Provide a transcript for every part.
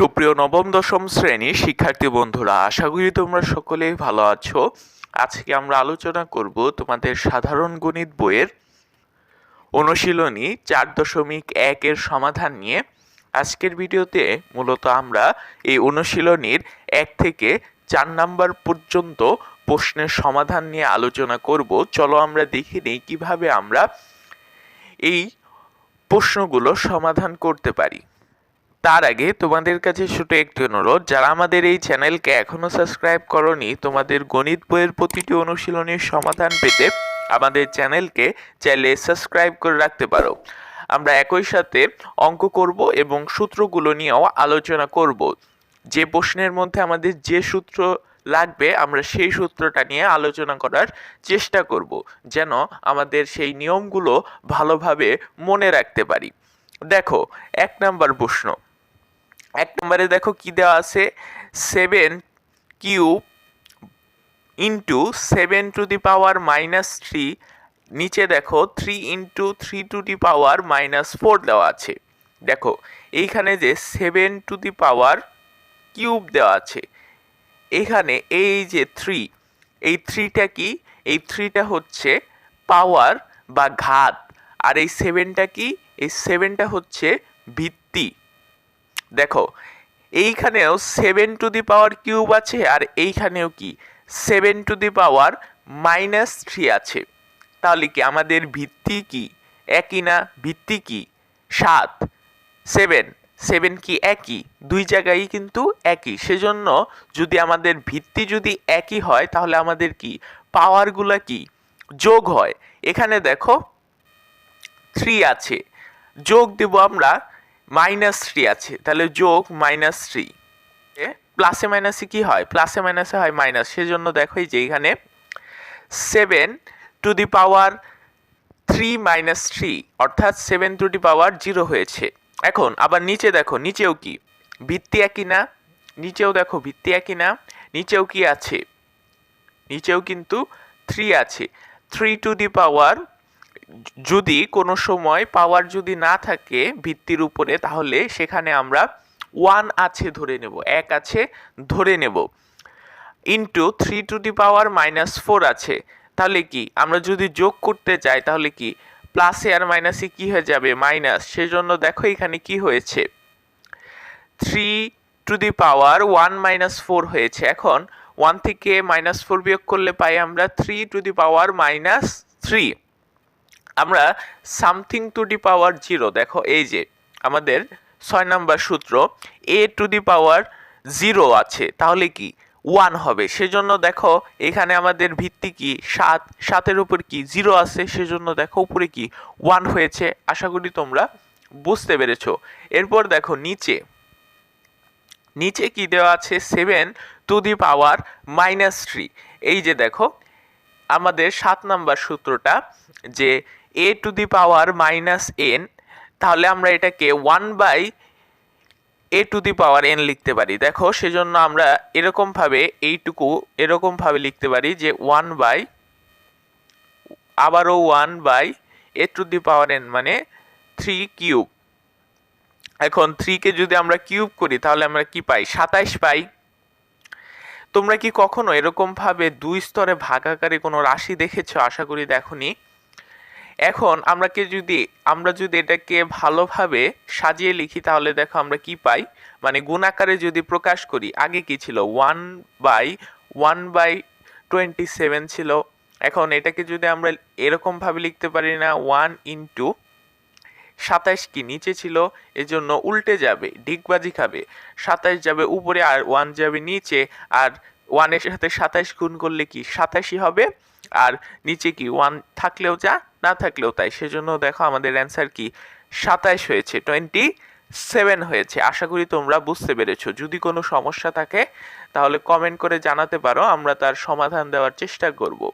সুপ্রিয় নবম, দশম শ্রেণির শিক্ষার্থী বন্ধুরা, আশা করি তোমরা সকলেই ভালো আছো। আজকে আমরা আলোচনা করব তোমাদের সাধারণ গণিত বইয়ের অনুশীলনী চার দশমিক একের সমাধান নিয়ে। আজকের ভিডিওতে মূলত আমরা এই অনুশীলনীর এক থেকে চার নাম্বার পর্যন্ত প্রশ্নের সমাধান নিয়ে আলোচনা করব। চলো আমরা দেখে নিই কীভাবে আমরা এই প্রশ্নগুলো সমাধান করতে পারি। তার আগে তোমাদের কাছে ছোট একটি অনুরোধ, যারা আমাদের এই চ্যানেলকে এখনও সাবস্ক্রাইব করনি, তোমাদের গণিত বইয়ের প্রতিটি অনুশীলনের সমাধান পেতে আমাদের চ্যানেলকে চাইলে সাবস্ক্রাইব করে রাখতে পারো। আমরা একই সাথে অঙ্ক করব এবং সূত্রগুলো নিয়েও আলোচনা করব। যে প্রশ্নের মধ্যে আমাদের যে সূত্র লাগবে, আমরা সেই সূত্রটা নিয়ে আলোচনা করার চেষ্টা করব, যেন আমাদের সেই নিয়মগুলো ভালোভাবে মনে রাখতে পারি। দেখো, এক নাম্বার প্রশ্ন। এক নম্বরে দেখো কি দেওয়া আছে? Seven cube into seven to the power minus three নিচে দেখো three into three to the power minus four দেওয়া আছে। দেখো, এইখানে যে seven to the power cube দেওয়া আছে। এখানে এই যে থ্রি এই থ্রিটা কি? এই থ্রিটা হচ্ছে পাওয়ার বা ঘাত। আর এই সেভেনটা কি? এই সেভেনটা হচ্ছে ভিত্তি। দেখো, এইখানেও seven to the power cube আছে আর এইখানেও কি? Seven to the power minus three আছে। তাহলে কি আমাদের ভিত্তি কি? একই না? ভিত্তি কি? সাত। সেভেন সেভেন কি একই? দুই জায়গায় কিন্তু একই। সেজন্য যদি আমাদের ভিত্তি যদি একই হয়, তাহলে আমাদের কি? পাওয়ারগুলো কি? যোগ হয়। এখানে দেখো থ্রি আছে। যোগ দেব আমরা মাইনাস থ্রি আছে। তাহলে যোগ মাইনাস থ্রি প্লাসে মাইনাসে কি হয়? প্লাসে মাইনাসে হয় মাইনাস সেজন্য দেখো যে এখানে seven to the power three minus three অর্থাৎ seven to the power zero হয়েছে। এখন, আবার নিচে দেখো, নিচেও কি? ভিত্তি একই না? নিচেও দেখো, ভিত্তি একই না? নিচেও কি আছে? নিচেও কিন্তু থ্রি আছে। থ্রি টু দি পাওয়ার যদি কোনো সময় পাওয়ার যদি না থাকে ভিত্তির উপরে, তাহলে সেখানে আমরা ওয়ান আছে ধরে নেব, এক আছে ধরে নেব। Into three to the power minus four আছে। তাহলে কি? আমরা যদি যোগ করতে চাই, তাহলে কি? প্লাসে আর মাইনাসে কি হয়ে যাবে? মাইনাস সেজন্য দেখো এখানে কি হয়েছে। Three to the power one minus four হয়েছে। এখন ওয়ান থেকে মাইনাস ফোর বিয়োগ করলে পাই আমরা three to the power minus three আমরা something to the power zero, দেখো এই যে আমাদের ছয় নাম্বার সূত্র, এ টু দি পাওয়ার জিরো আছে, তাহলে কি? ওয়ান হবে, সেজন্য দেখো এখানে আমাদের ভিত্তি কি? সাত, সাতের উপর কি? জিরো আছে, সেজন্য দেখো উপরে কি? ওয়ান হয়েছে, আশা করি তোমরা বুঝতে পেরেছ। এরপর দেখো নিচে নিচে কি দেওয়া আছে? Seven to the power minus three, এই যে দেখো আমাদের সাত নাম্বার সূত্রটা যে A to the power minus N তাহলে আমরা এটাকে one by A to the power N লিখতে পারি। দেখো, সেজন্য আমরা এরকমভাবে, এইটুকু এরকমভাবে লিখতে পারি যে ওয়ান বাই আবারও one by A to the power N মানে থ্রি কিউব এখন থ্রিকে যদি আমরা কিউব করি, তাহলে আমরা কি পাই? সাতাইশ পাই। তোমরা কি কখনো এরকমভাবে দুই স্তরে ভাগাকারে কোনো রাশি দেখেছ? আশা করি দেখনি। এখন আমরা কে যদি, আমরা যদি এটাকে ভালোভাবে সাজিয়ে লিখি, তাহলে দেখো আমরা কি পাই? মানে গুণ আকারে যদি প্রকাশ করি, আগে কি ছিল? One by one by twenty seven ছিল। এখন এটাকে যদি আমরা এরকমভাবে লিখতে পারি না ওয়ান ইন্টু সাতাইশ কি নিচে ছিল? এজন্য উল্টে যাবে, ডিগবাজি খাবে। সাতাইশ যাবে উপরে আর ওয়ান যাবে নিচে, আর ওয়ানের সাথে সাতাইশ গুণ করলে কি? সাতাশি হবে। আর নিচে কি? ওয়ান থাকলেও যা না থাকলেও তাই। সেজন্য দেখো আমাদের অ্যান্সার কি? সাতাইশ হয়েছে টোয়েন্টি সেভেন হয়েছে। আশা করি তোমরা বুঝতে পেরেছ। যদি কোনো সমস্যা থাকে, তাহলে কমেন্ট করে জানাতে পারো, আমরা তার সমাধান দেওয়ার চেষ্টা করব।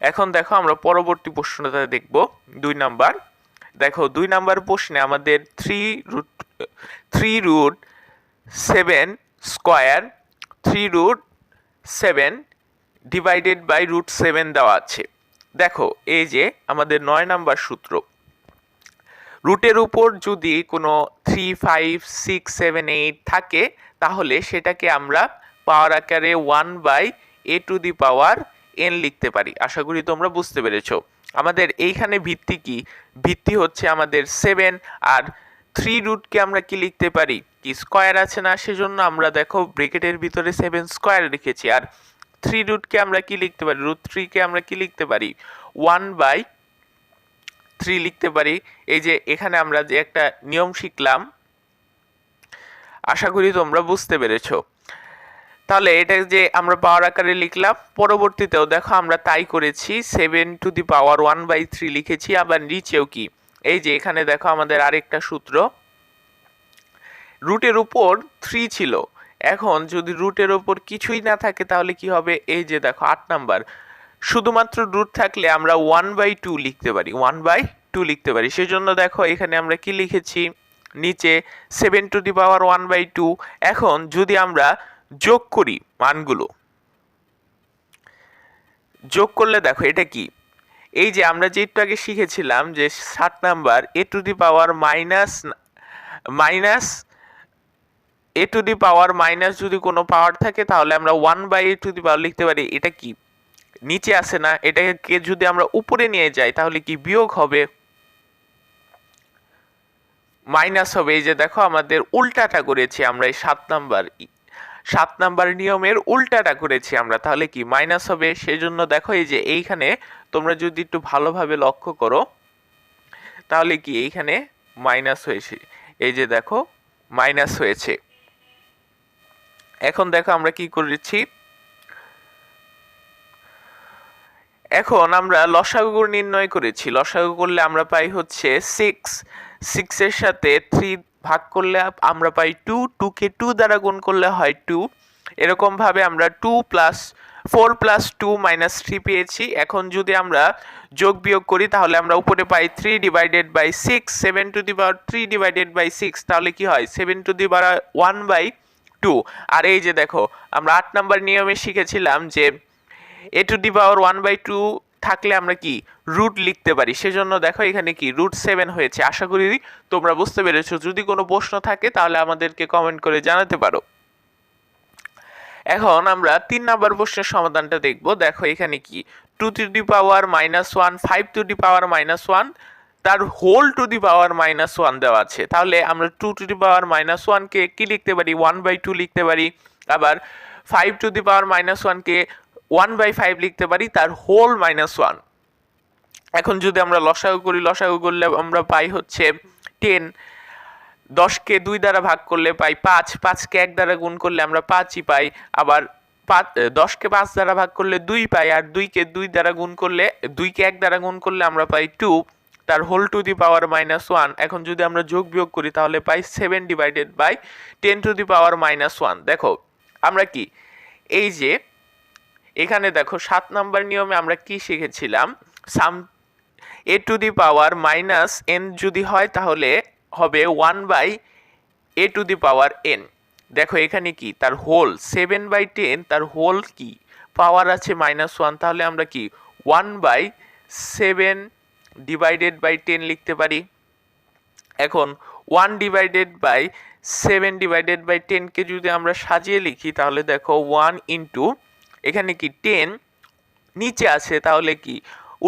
এখন দেখো আমরা পরবর্তী প্রশ্নটা দেখব, দুই নাম্বার। দেখো, দুই নাম্বার প্রশ্নে আমাদের three root three root seven square three root seven divided by root seven দেওয়া আছে। দেখো, এই যে আমাদের নয় নাম্বার সূত্র। রুটের উপর যদি কোনো three five six seven eight থাকে, তাহলে সেটাকে আমরা পাওয়ার আকারে one by A to the power N লিখতে পারি। আশা করি তোমরা বুঝতে পেরেছ। আমাদের এইখানে ভিত্তি কি? ভিত্তি হচ্ছে আমাদের সেভেন আর থ্রি রুটকে আমরা কি লিখতে পারি? কি স্কোয়ার আছে না? সেজন্য আমরা দেখো ব্রেকেটের ভিতরে সেভেন স্কোয়ার লিখেছি আর থ্রি রুটকে আমরা কি লিখতে পারি? রুট থ্রিকে আমরা কি লিখতে পারি? ওয়ান বাই থ্রি লিখতে পারি। এই যে এখানে আমরা যে একটা নিয়ম শিখলাম, আশা করি তোমরা বুঝতে পেরেছ। তাহলে এটা যে আমরা পাওয়ার আকারে লিখলাম, পরবর্তীতেও দেখো আমরা তাই করেছি seven to the power one by three লিখেছি, আবার নিচেও কি? এই যে এখানে দেখো আমাদের আরেকটা সূত্র। রুটের উপর থ্রি ছিল। এখন যদি রুটের ওপর কিছুই না থাকে, তাহলে কি হবে? এই যে দেখো, আট নাম্বার। শুধুমাত্র রুট থাকলে আমরা ওয়ান বাই টু লিখতে পারি ওয়ান বাই টু লিখতে পারি। সেজন্য দেখো, এখানে আমরা কি লিখেছি? নিচে seven to the power one by two এখন যদি আমরা যোগ করি মানগুলো, যোগ করলে দেখো, এটা কি? এই যে আমরা যে একটু আগে শিখেছিলাম যে সাত number A to the power minus minus A to the power minus যদি কোনো পাওয়ার থাকে, তাহলে আমরা one by A to the power লিখতে পারি। এটা কি? নিচে আসে না। এটাকে যদি আমরা উপরে নিয়ে যাই, তাহলে কি বিয়োগ হবে? মাইনাস হবে। এই যে দেখো, আমাদের উল্টাটা করেছি আমরা এই সাত নাম্বার সাত নাম্বার নিয়মের উল্টাটা করেছি আমরা। তাহলে কি মাইনাস হবে? সেজন্য দেখো, এই যে এইখানে তোমরা যদি একটু ভালোভাবে লক্ষ্য করো, তাহলে কি এইখানে মাইনাস হয়েছে। এই যে দেখো মাইনাস হয়েছে। এখন দেখো আমরা কি করেছি এখন আমরা লসাগু নির্ণয় করেছি। লসাগু করলে আমরা পাই হচ্ছে সিক্স সিক্সের সাথে থ্রি ভাগ করলে আমরা পাই টু টুকে টু দ্বারা গুণ করলে হয় টু এরকমভাবে আমরা two plus four plus two minus three পেয়েছি। এখন যদি আমরা যোগ বিয়োগ করি, তাহলে আমরা উপরে পাই three divided by six seven to the power three divided by six তাহলে কি হয়? Seven to the power one by two আর এই যে দেখো, আমরা আট নাম্বার নিয়মে শিখেছিলাম যে A to the power one by two থাকলে আমরা কি? রুট লিখতে পারি। সেজন্য দেখো এখানে কি? রুট সেভেন হয়েছে। আশা করি তোমরা বুঝতে পেরেছ। যদি কোনো প্রশ্ন থাকে তাহলে আমাদেরকে কমেন্ট করে জানাতে পারো। এখন আমরা তিন নাম্বার প্রশ্নের সমাধানটা দেখব। দেখো এখানে কি? Two to the power minus one five to the power minus one তার whole to the power minus one দেওয়া আছে। তাহলে আমরা two to the power minus ওয়ানকে কী লিখতে পারি? ওয়ান বাই টু লিখতে পারি। আবার five to the power minus ওয়ানকে ওয়ান বাই ফাইভ লিখতে পারি, তার হোল মাইনাস ওয়ান এখন যদি আমরা লসাগু করি, লসাগু করলে আমরা পাই হচ্ছে টেন দশকে দুই দ্বারা ভাগ করলে পাই পাঁচ। পাঁচকে এক দ্বারা গুণ করলে আমরা পাঁচই পাই। আবার পাঁচ দশকে পাঁচ দ্বারা ভাগ করলে দুই পাই। আর দুইকে দুই দ্বারা গুণ করলে দুইকে এক দ্বারা গুণ করলে আমরা পাই টু তার whole to the power minus one এখন যদি আমরা যোগ বিয়োগ করি, তাহলে পাই seven divided by ten to the power minus one দেখো, আমরা কি? এই যে, এখানে দেখো, সাত নাম্বার নিয়মে আমরা কি শিখেছিলাম? Some A to the power minus N যদি হয়, তাহলে হবে one by A to the power N দেখো, এখানে কি? তার হোল সেভেন বাই টেন তার হোল কি? পাওয়ার আছে মাইনাস ওয়ান তাহলে আমরা কি? One by seven divided by ten লিখতে পারি। এখন one divided by seven divided by টেনকে যদি আমরা সাজিয়ে লিখি, তাহলে দেখো ওয়ান ইন্টু এখানে কি টেন নিচে আছে, তাহলে কি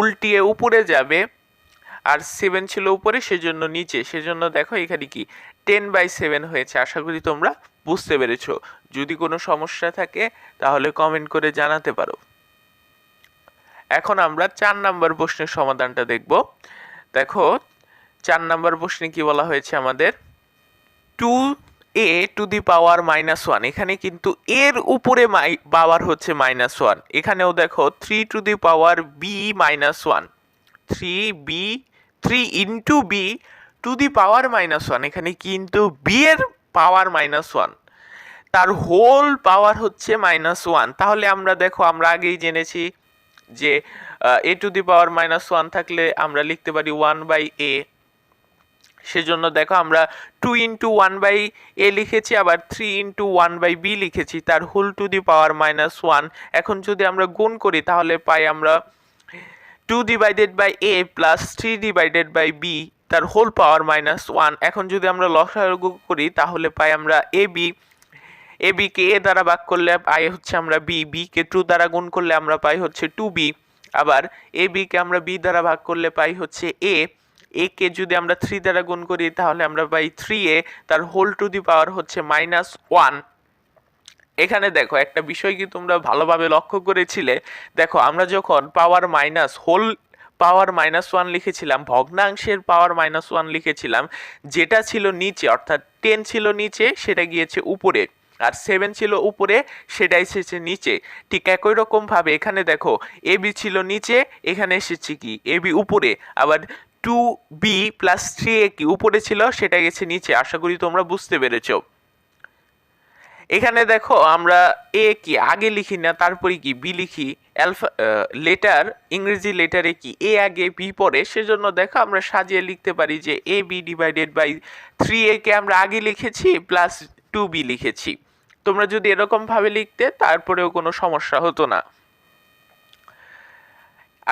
উল্টিয়ে উপরে যাবে। আর সেভেন ছিল উপরে, সেজন্য নিচে। সেজন্য দেখো এখানে কি টেন বাই সেভেন হয়েছে। আশা করি তোমরা বুঝতে পেরেছ। যদি কোনো সমস্যা থাকে, তাহলে কমেন্ট করে জানাতে পারো। এখন আমরা চার নাম্বার প্রশ্নের সমাধানটা দেখব। দেখো, চার নাম্বার প্রশ্নে কি বলা হয়েছে আমাদের? Two A to the power minus one এখানে কিন্তু এর উপরে মাই, পাওয়ার হচ্ছে মাইনাস ওয়ান এখানেও দেখো three to the power B minus one three B three into B to the power minus one এখানে কিন্তু বি এর পাওয়ার মাইনাস ওয়ান তার হোল পাওয়ার হচ্ছে মাইনাস ওয়ান তাহলে আমরা দেখো, আমরা আগেই জেনেছি যে A to the power minus one থাকলে আমরা লিখতে পারি ওয়ান বাই এ সেজন্য দেখো আমরা two into one by A লিখেছি, আবার three into one by B লিখেছি, তার whole to the power minus one এখন যদি আমরা গুণ করি, তাহলে পাই আমরা two divided by A plus three divided by B তার হোল পাওয়ার মাইনাস ওয়ান এখন যদি আমরা লসাগু করি, তাহলে পাই আমরা এ বি এ বি কে এ দ্বারা ভাগ করলে পাই হচ্ছে আমরা বি বি কে টু দ্বারা গুণ করলে আমরা পাই হচ্ছে টু বি আবার এ বি কে আমরা বি দ্বারা ভাগ করলে পাই হচ্ছে এ এ কে যদি আমরা থ্রি দ্বারা গুণ করি, তাহলে আমরা পাই থ্রি এ তার হোল টু দি পাওয়ার হচ্ছে মাইনাস ওয়ান এখানে দেখো, একটা বিষয় কি তোমরা ভালোভাবে লক্ষ্য করেছিলে? দেখো, আমরা যখন power minus whole power minus one লিখেছিলাম, ভগ্নাংশের পাওয়ার মাইনাস ওয়ান লিখেছিলাম, যেটা ছিল নিচে, অর্থাৎ টেন ছিল নিচে, সেটা গিয়েছে উপরে। আর সেভেন ছিল উপরে সেটা এসেছে নিচে। ঠিক একই রকম ভাবে এখানে দেখো এ বি ছিল নিচে, এখানে এসেছে কি? এ বি উপরে। আবার two B plus three A কি উপরে ছিল, সেটা গেছে নিচে। আশা করি তোমরা বুঝতে পেরেছ। এখানে দেখো, আমরা এ কি? আগে লিখি না, তারপরে কি? বি লিখি। অ্যালফা লেটার ইংরেজি লেটারে কি? এ আগে বি পরে। সেজন্য দেখো, আমরা সাজিয়ে লিখতে পারি যে A B divided by three A কে আমরা আগে লিখেছি প্লাস টু বি লিখেছি। তোমরা যদি এরকম ভাবে লিখতে, তারপরেও কোনো সমস্যা হতো না।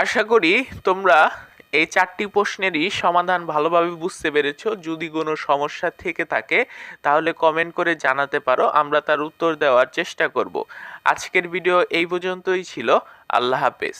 আশা করি তোমরা এই চারটি প্রশ্নেরই সমাধান ভালোভাবে বুঝতে পেরেছ। যদি কোনো সমস্যা থেকে থাকে, তাহলে কমেন্ট করে জানাতে পারো, আমরা তার উত্তর দেওয়ার চেষ্টা করব। আজকের ভিডিও এই পর্যন্তই ছিল। আল্লাহ হাফেজ।